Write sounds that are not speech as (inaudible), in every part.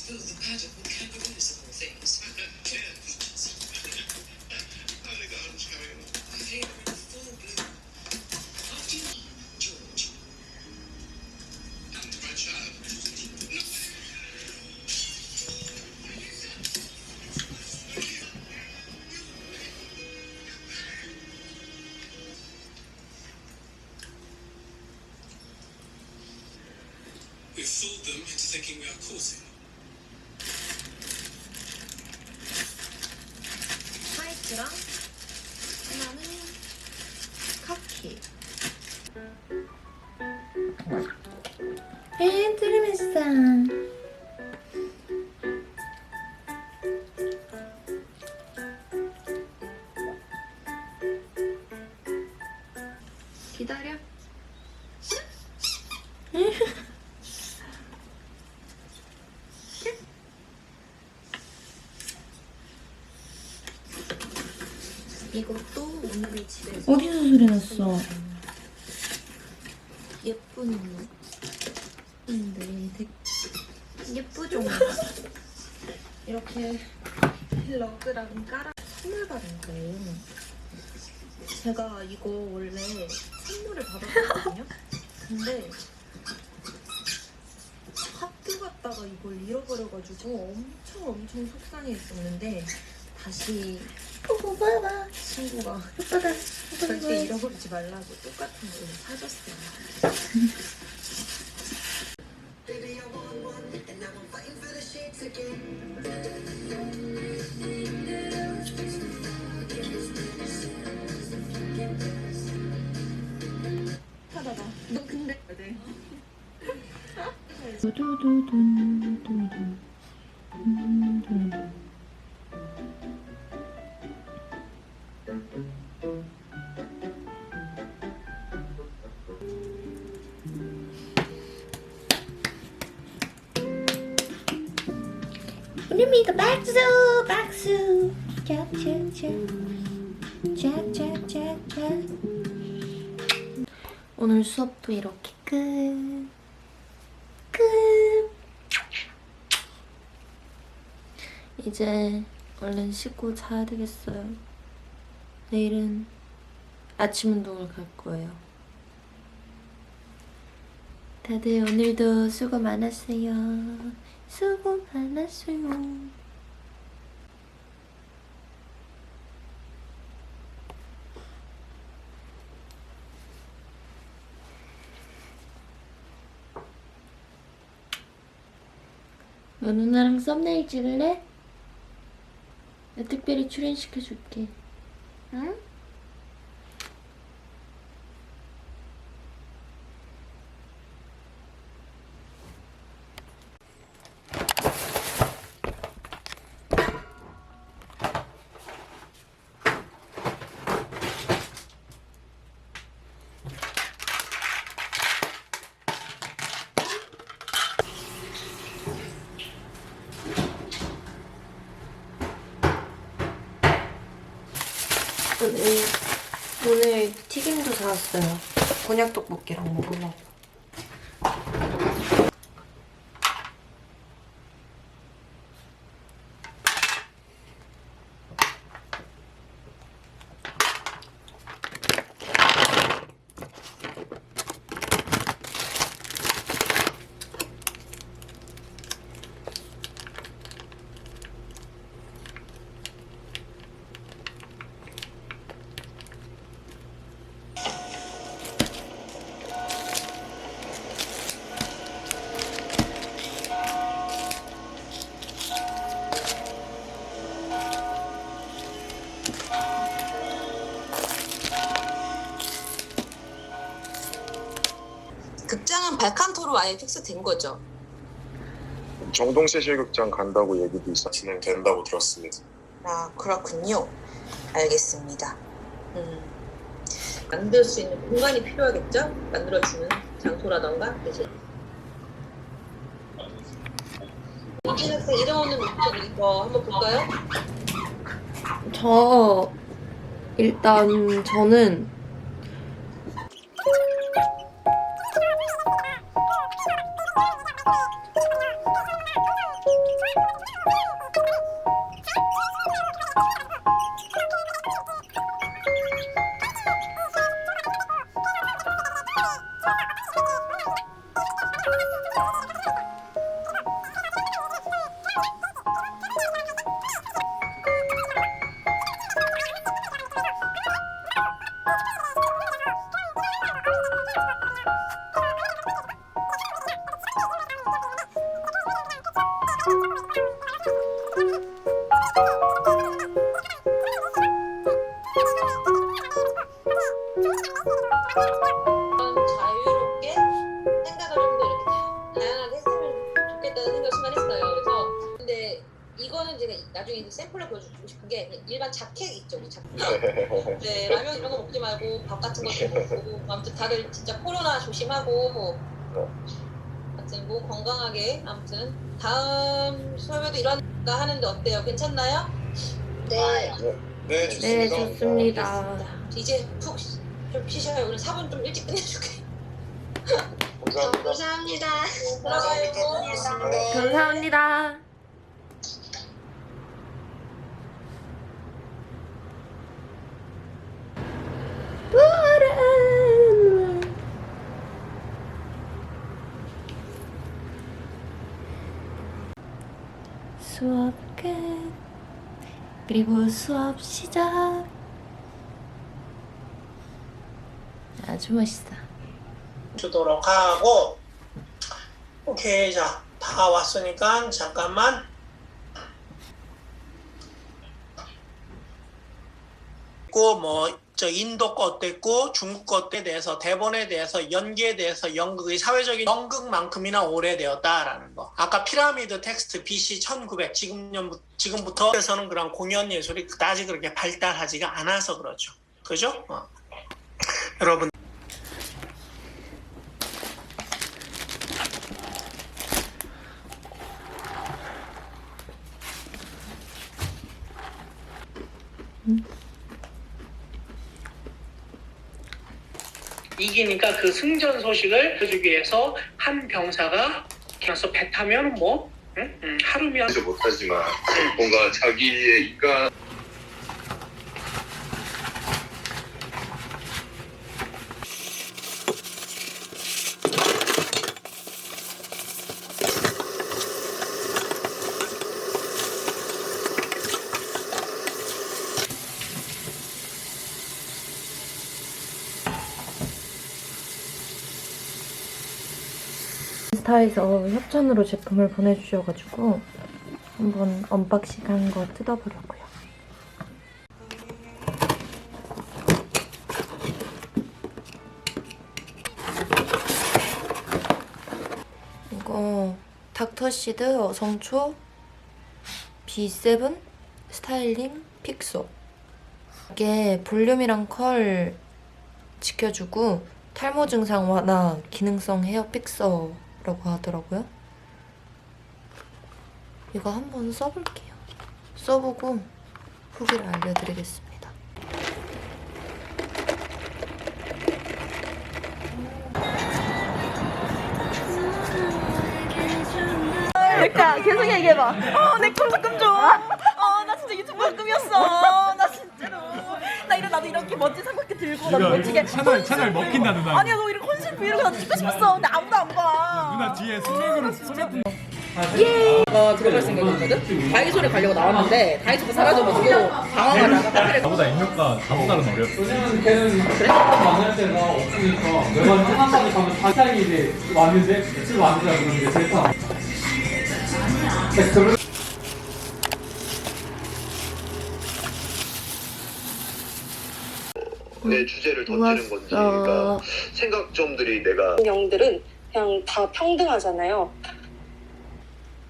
filled the paddock with kangaroos of all things. 이것도 오늘 집에서 어디서 소리 났어? 예쁜 근데 되게 예쁘죠? 이렇게 러그랑 깔아 선물 받은 거예요. 제가 이거 원래 선물을 받았거든요. 근데 학교 갔다가 이걸 잃어버려가지고 엄청 엄청 속상해했었는데 다시 보고 봐봐. 친구가. 절대 잃어버리지 말라고 똑같은 걸 사줬어요. 하다가 너 근데 네. 두두두둔두둔. 두 오늘 수업도 이렇게 끝 끝. 이제 얼른 씻고 자야 되겠어요. 내일은 아침 운동을 갈 거예요. 다들 오늘도 수고 많았어요. 수고 많았어요. 너 누나랑 썸네일 찍을래? 나 특별히 출연시켜줄게. 응? 오늘, 오늘 사왔어요. 곤약 떡볶이랑 먹으려고. 발칸토로 아예 픽스된 거죠. 정동세 실극장 간다고 얘기도 있어 진행된다고 들었습니다. 아 그렇군요. 알겠습니다. 음, 만들 수 있는 공간이 필요하겠죠? 만들어주는 장소라던가 이제 이진 학생 이름 없는 목적 이거 한번 볼까요? 저, 일단, 저는, 일반 자켓 있죠, 우리 자켓. 네, 라면 이런 거 먹지 말고 밥 같은 것도 먹고 아무튼 다들 진짜 코로나 조심하고 아무튼 몸 건강하게 아무튼 다음 수업에도 이런가 하는데 어때요? 괜찮나요? 네. 네, 네, 좋습니다. 좋습니다. 이제 푹 좀 쉬셔요. 오늘 4분 좀 일찍 끝내줄게. 감사합니다. 감사합니다. 들어가요. 고맙습니다. 감사합니다. 수업 끝. 그리고 수업 시작. 아주 멋있다. 주도록 하고. 오케이 자 다 왔으니까 잠깐만. 있고 뭐 저 인도 거 어땠고 중국 거 어때 대해서 대본에 대해서 연기에 대해서 연극의 사회적인 연극만큼이나 오래되었다라는 거. 아까 피라미드 텍스트 BC 1900 지금 지금부터에서는 그런 공연 예술이 그다지 그렇게 발달하지가 않아서 그렇죠. 그죠? 어. 여러분 이기니까 그 승전 소식을 해주기 위해서 한 병사가 그래서 배 타면 뭐 응? 응, 하루면 하지 못하지만 뭔가 자기의 인간 인스타에서 협찬으로 제품을 보내주셔가지고 한번 언박싱한 거 뜯어보려고요. 이거 닥터시드 어성초 B7 스타일링 픽소 이게 볼륨이랑 컬 지켜주고 탈모 증상 완화 기능성 헤어 픽서 라고 하더라고요. 이거 한번 써볼게요. 써보고 후기를 알려드리겠습니다. 그러니까 계속 얘기해봐. 어, 내꿈 좀. 어, 나 진짜 유튜버 꿈이었어. 나 진짜로. 나 이런 나도 이렇게 멋진 삼각대 들고 나 멋지게. 채널 채널 먹힌다 누나. 아니야, 너 이런 컨셉 브이로그 나도 찍고 싶었어. 근데 아무도 안 봐. 누나 뒤에 스펙으로 스펙. 가 들어갈 생각이었거든? 다이소를 가려고 나왔는데 다이소가 사라져가지고 당황하다가 카페를 나보다 입력가 다섯 달은 어렸어. 왜냐면 걔는 만날 때가 없으니까 내가 한 번에 가면 다시 이제 왔는데 며칠 왔는데 그러는 게 제일 편. 그런 내 주제를 던지는 건지 그러니까 생각점들이 내가 영들은 그냥 다 평등하잖아요.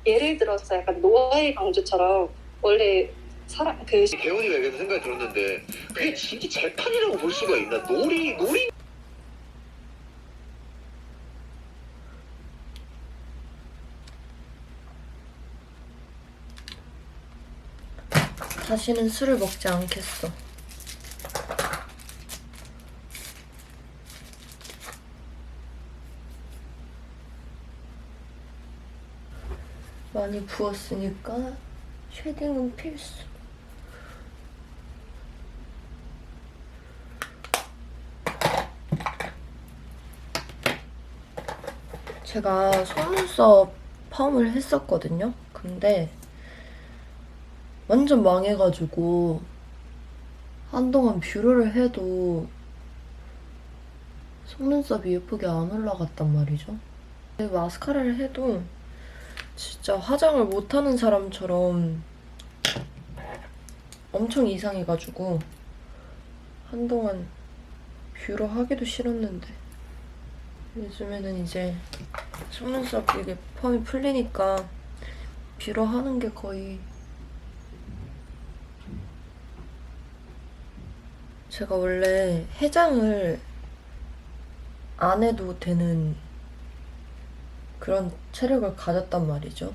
예를 들어서 약간 노아의 강조처럼 원래 사람 그 개운이가 얘기해서 생각이 들었는데 그게 진짜 재판이라고 볼 수가 있나 놀이 놀이 다시는 술을 먹지 않겠어. 많이 부었으니까 쉐딩은 필수. 제가 속눈썹 펌을 했었거든요. 근데 완전 망해가지고 한동안 뷰러를 해도 속눈썹이 예쁘게 안 올라갔단 말이죠. 마스카라를 해도 진짜 화장을 못하는 사람처럼 엄청 이상해가지고 한동안 뷰러 하기도 싫었는데 요즘에는 이제 속눈썹 이게 펌이 풀리니까 뷰러 하는 게 거의 제가 원래 해장을 안 해도 되는 그런 체력을 가졌단 말이죠.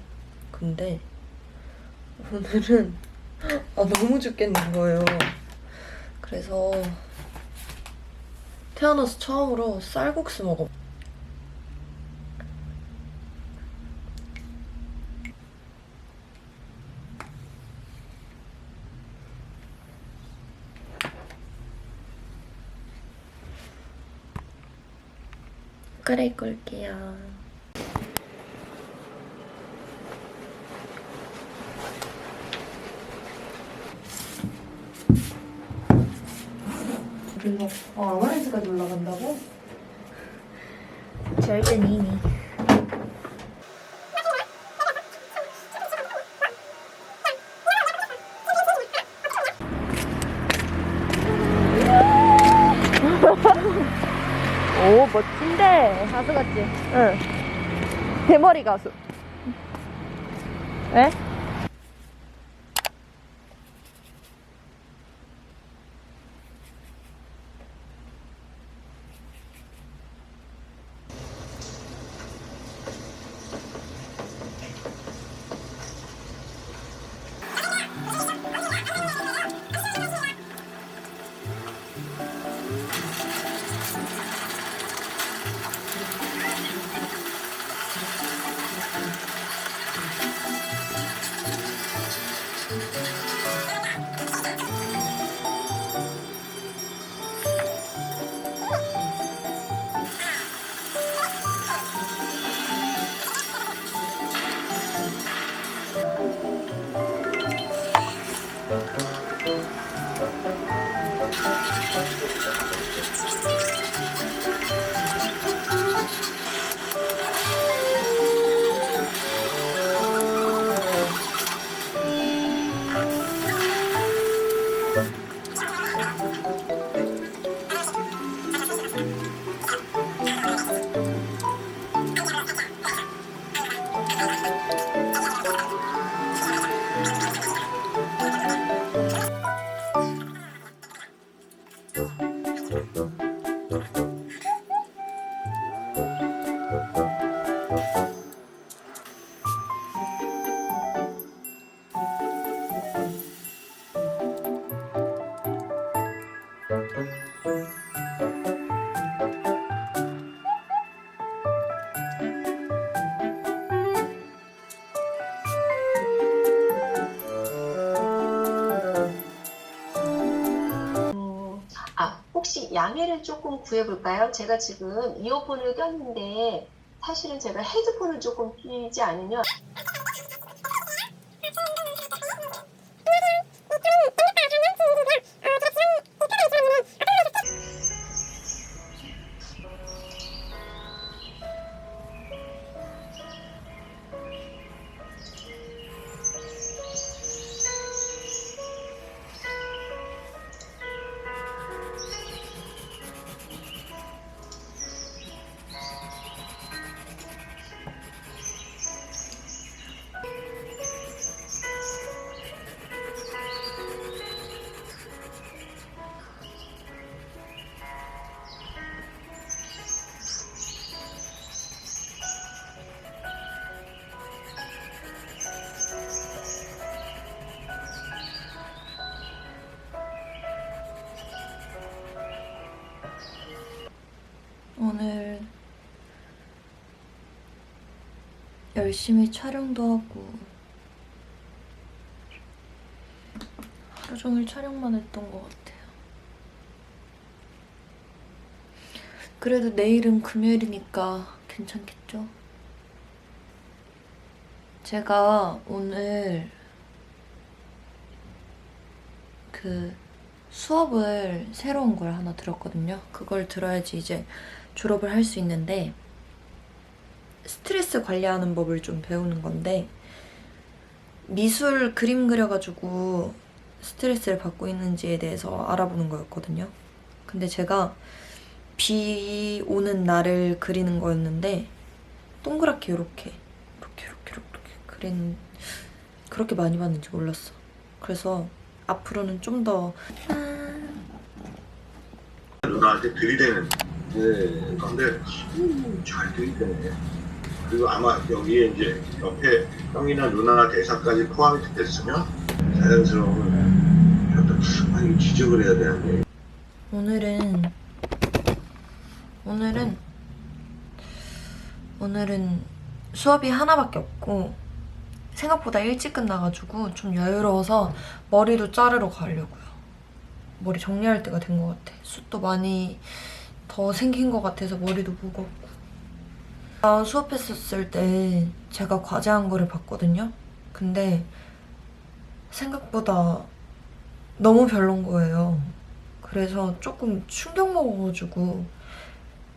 근데 오늘은 (laughs) 아, 너무 죽겠는 거예요. 그래서 태어나서 처음으로 쌀국수 먹어. 끓일 걸게요. 그리고 어, 아마렌스까지 올라간다고? 절대 니니. (laughs) 오 멋진데 가수 같지? 응 대머리 가수 에? 혹시 양해를 조금 구해볼까요? 제가 지금 이어폰을 꼈는데 사실은 제가 헤드폰을 조금 끼지 않으면 오늘 열심히 촬영도 하고 하루 종일 촬영만 했던 것 같아요. 그래도 내일은 금요일이니까 괜찮겠죠? 제가 오늘 그 수업을 새로운 걸 하나 들었거든요. 그걸 들어야지 이제 졸업을 할 수 있는데 스트레스 관리하는 법을 좀 배우는 건데 미술 그림 그려가지고 스트레스를 받고 있는지에 대해서 알아보는 거였거든요. 근데 제가 비 오는 날을 그리는 거였는데 동그랗게 이렇게 이렇게 이렇게 이렇게 그린 그렇게 많이 봤는지 몰랐어. 그래서 앞으로는 좀 더. 누나한테 들이대는. 네, 건데 음, 잘 들이대네. 그리고 아마 여기에 이제 옆에 형이나 누나 대사까지 포함이 됐으면 자연스러운 어떤 아니 지적을 해야 되는데. 오늘은 오늘은 오늘은 수업이 하나밖에 없고 생각보다 일찍 끝나가지고 좀 여유로워서 머리도 자르러 가려고요. 머리 정리할 때가 된 것 같아. 숱도 많이 더 생긴 것 같아서 머리도 무겁고. 나 수업했었을 때 제가 과제한 거를 봤거든요. 근데 생각보다 너무 별론 거예요. 그래서 조금 충격 먹어가지고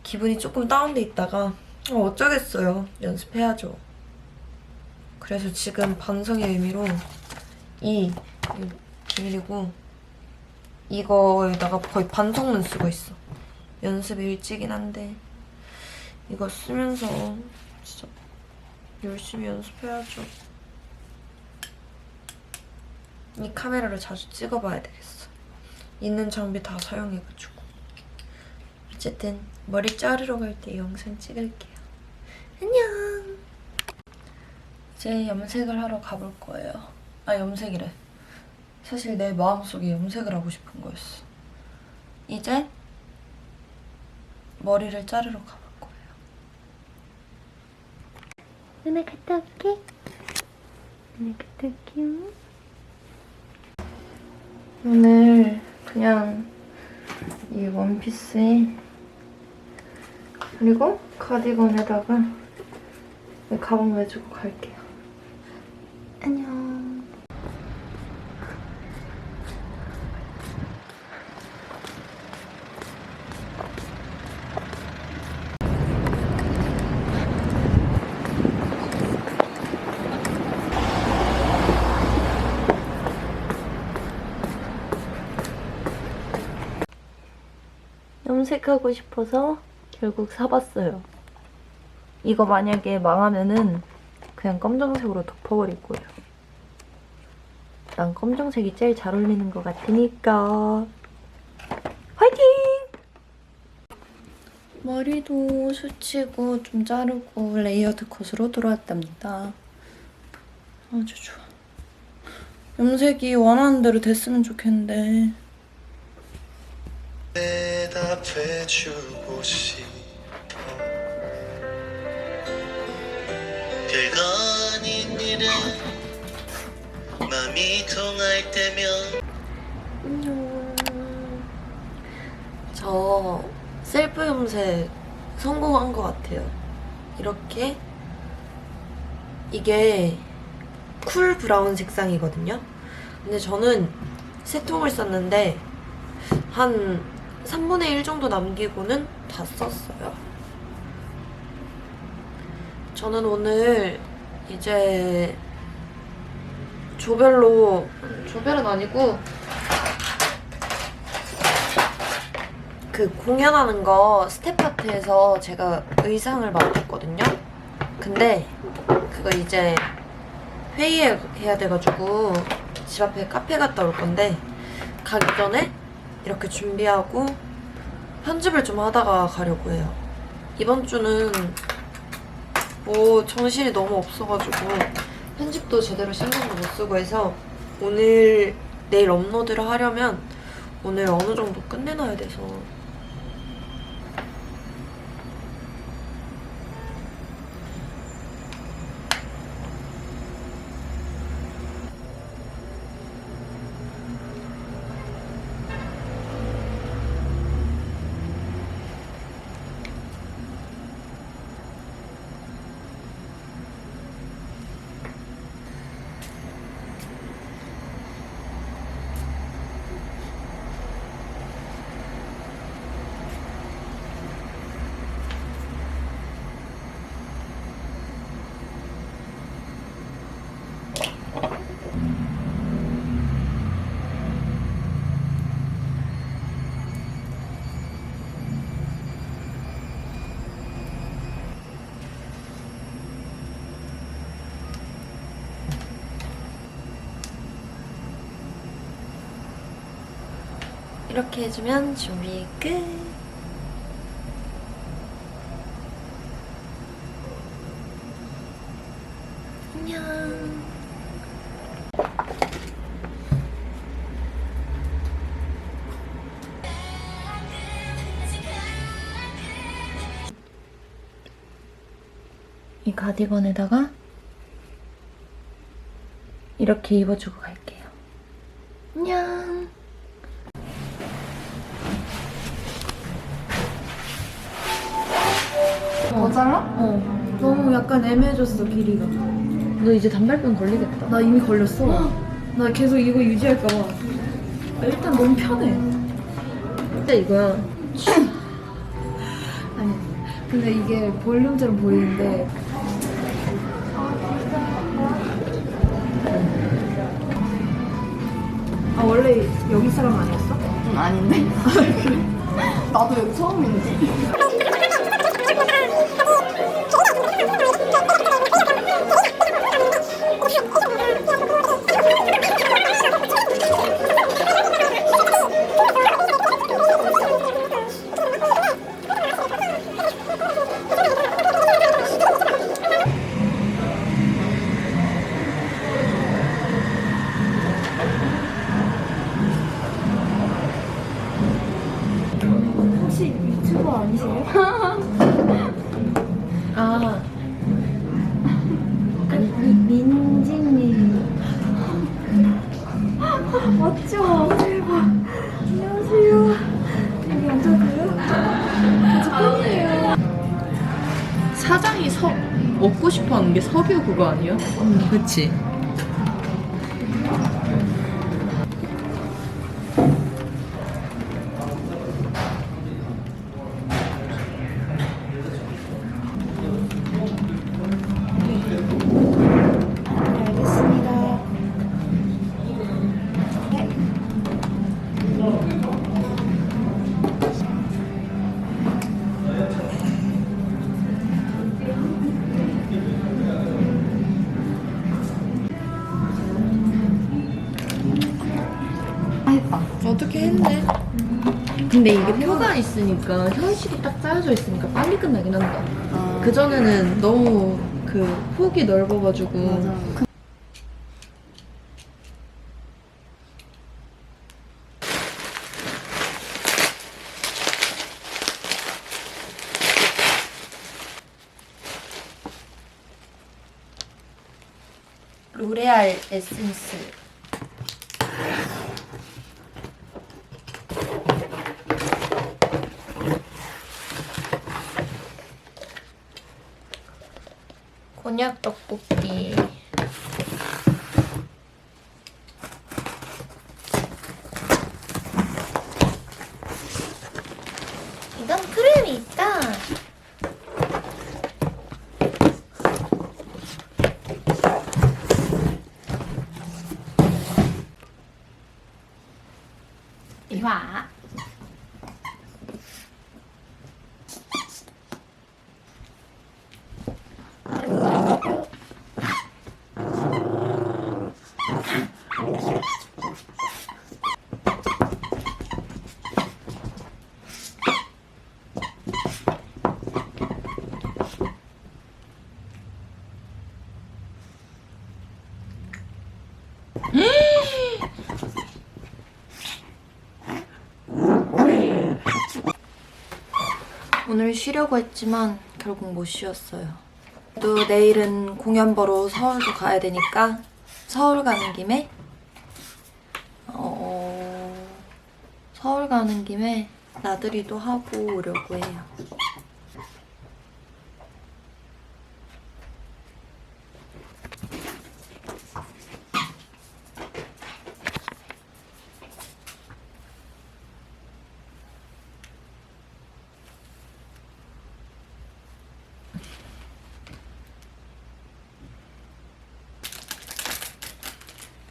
기분이 조금 다운돼 있다가 어, 어쩌겠어요. 연습해야죠. 그래서 지금 반성의 의미로 이, 이 비밀이고 이거에다가 거의 반성문 쓰고 있어. 연습 일찍이긴 한데 이거 쓰면서 진짜 열심히 연습해야죠. 이 카메라를 자주 찍어봐야 되겠어. 있는 장비 다 사용해가지고. 어쨌든 머리 자르러 갈 때 영상 찍을게요. 안녕. 이제 염색을 하러 가볼 거예요. 아 염색이래. 사실 내 마음속에 염색을 하고 싶은 거였어. 이제 머리를 자르러 가볼 거예요. 누나 갔다 올게. 누나 갔다 올게요. 오늘 그냥 이 원피스에 그리고 카디건에다가 이 가방 매주고 갈게요. 안녕. 염색하고 싶어서 결국 사봤어요. 이거 만약에 망하면은 그냥 검정색으로 덮어버릴 거예요. 난 검정색이 제일 잘 어울리는 것 같으니까 화이팅! 머리도 수치고 좀 자르고 레이어드 컷으로 돌아왔답니다. 아주 좋아. 염색이 원하는 대로 됐으면 좋겠는데 대답해주고 싶어 별거 아닌 일에 맘이 통할 때면 안녕. 저 셀프 염색 성공한 것 같아요. 이렇게 이게 쿨 브라운 색상이거든요. 근데 저는 세 통을 썼는데 한 3분의 1 정도 남기고는 다 썼어요. 저는 오늘 이제 조별로 조별은 아니고 그 공연하는 거 스텝 파트에서 제가 의상을 맡았거든요. 근데 그거 이제 회의해 야 돼가지고 집 앞에 카페 갔다 올 건데 가기 전에 이렇게 준비하고 편집을 좀 하다가 가려고 해요. 이번 주는 뭐 정신이 너무 없어가지고 편집도 제대로 신경도 못 쓰고 해서 오늘 내일 업로드를 하려면 오늘 어느 정도 끝내놔야 돼서 이렇게 해주면 준비 끝. 안녕. 이 가디건에다가 이렇게 입어주고 갈게요. 안녕. 더 잘라? 어. 너무 약간 애매해졌어 길이가. 너 이제 단발병 걸리겠다. 나 이미 걸렸어. 나 계속 이거 유지할까 봐. 아, 일단 너무 편해. 진짜 이거야. (laughs) 아니, 근데 이게 볼륨처럼 보이는데. 아 원래 여기 사람 아니었어? 응 아닌데. (laughs) 나도 여기 처음인데. (laughs) 그치. 근데 이게 표가 있으니까 현실이 딱 짜여져 있으니까 빨리 끝나긴 한다. 그 전에는 너무 그 폭이 넓어가지고. 로레알 에센스 곤약 떡볶이 이건 크림이 있다 이와 오늘 쉬려고 했지만 결국 못 쉬었어요. 또 내일은 공연 보러 서울도 가야 되니까 서울 가는 김에 어 서울 가는 김에 나들이도 하고 오려고 해요.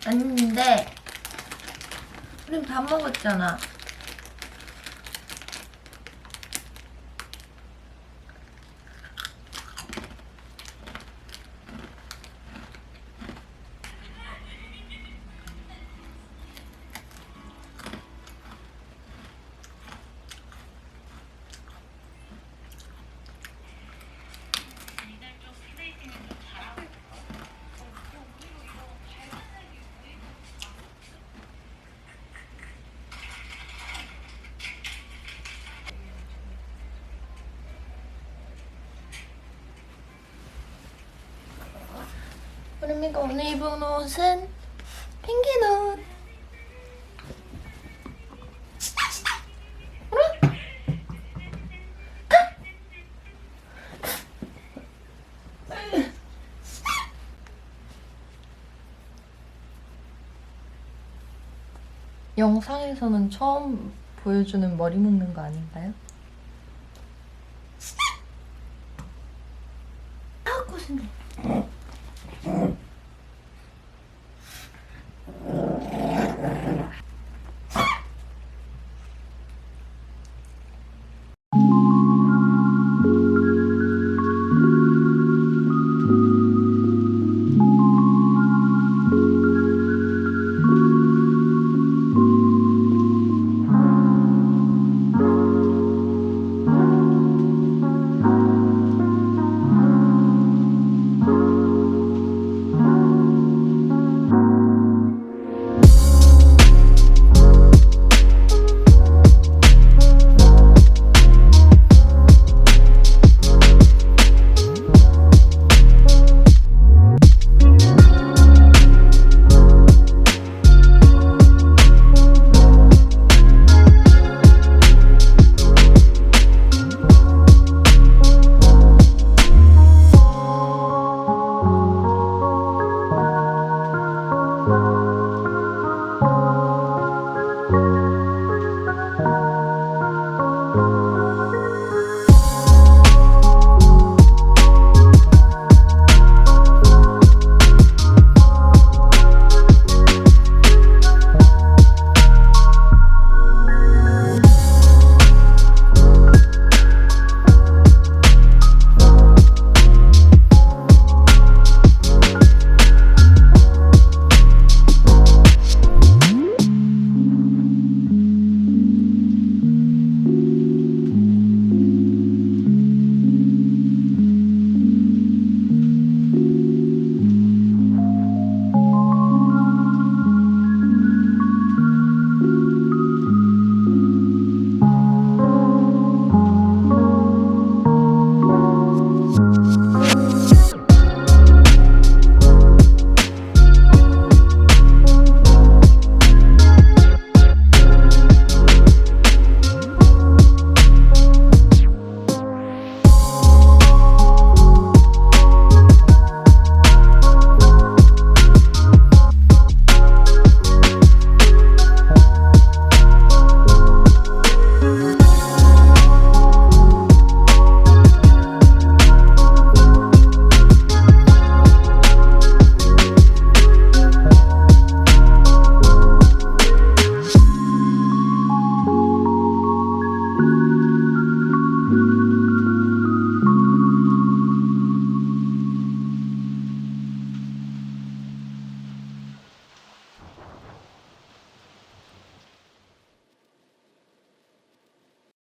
아닌데 우린 다 먹었잖아. 우리미가 오늘 입은 옷은 펭귄 옷. 영상에서는 처음 보여주는 머리 묶는 거 아닌가요?